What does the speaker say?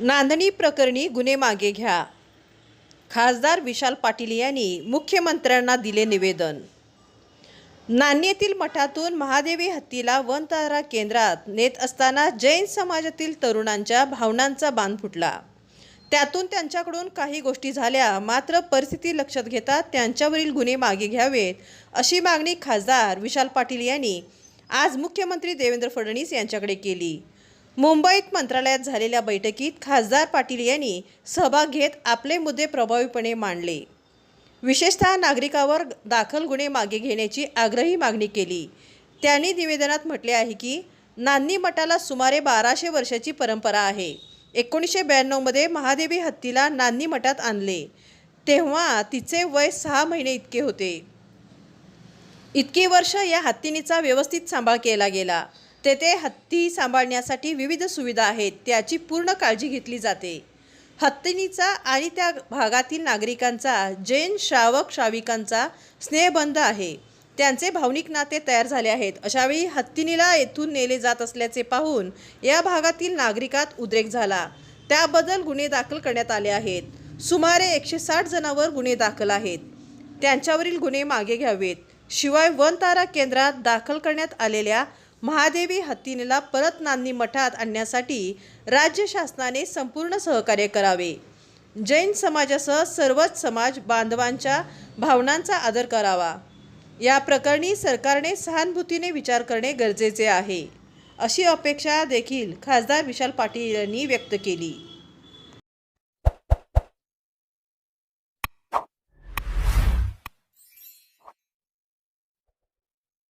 नांदणी प्रकरणी गुन्हे मागे घ्या. खासदार विशाल पाटील यांनी मुख्यमंत्र्यांना दिले निवेदन. नान्नीतील मठातून महादेवी हत्तीला वनतारा केंद्रात नेत असताना जैन समाजातील तरुणांच्या भावनांचा बांध फुटला. त्यातून त्यांच्याकडून काही गोष्टी झाल्या मात्र परिस्थिती लक्षात घेता त्यांच्यावरील गुन्हे मागे घ्यावेत अशी मागणी खासदार विशाल पाटील यांनी आज मुख्यमंत्री देवेंद्र फडणवीस यांच्याकडे केली. मुंबईत मंत्रालयात झालेल्या बैठकीत खासदार पाटील यांनी सहभाग घेत आपले मुद्दे प्रभावीपणे मांडले. विशेषतः नागरिकावर दाखल गुन्हे मागे घेण्याची आग्रही मागणी केली. त्यांनी निवेदनात म्हटले आहे की नान्नी मठाला सुमारे बाराशे वर्षाची परंपरा आहे. एकोणीसशे ब्याण्णवमध्ये महादेवी हत्तीला नान्नी मठात आणले. तेव्हा तिचे वय सहा महिने इतके होते. इतकी वर्ष या हत्तीनीचा व्यवस्थित सांभाळ केला गेला. तेथे हत्ती सांभाळण्यासाठी विविध सुविधा आहेत त्याची पूर्ण काळजी घेतली जाते. हत्तीनीचा आणि त्या भागातील नागरिकांचा जैन श्रावक श्राविकांचा स्नेहबंध आहे. त्यांचे भावनिक नाते तयार झाले आहेत. अशावेळी हत्तीनीला येथून नेले जात असल्याचे पाहून या भागातील नागरिकात उद्रेक झाला. त्याबद्दल गुन्हे दाखल करण्यात आले आहेत. सुमारे एकशे साठ जणांवर गुन्हे दाखल आहेत. त्यांच्यावरील गुन्हे मागे घ्यावेत. शिवाय वन तारा केंद्रात दाखल करण्यात आलेल्या महादेवी हत्तीनेला परत नांदी मठात आणण्यासाठी राज्य शासनाने संपूर्ण सहकार्य करावे. जैन समाजासह सर्वच समाज बांधवांच्या भावनांचा आदर करावा. या प्रकरणी सरकारने सहानुभूतीने विचार करणे गरजेचे आहे. अशी अपेक्षा देखील खासदार विशाल पाटील यांनी व्यक्त केली.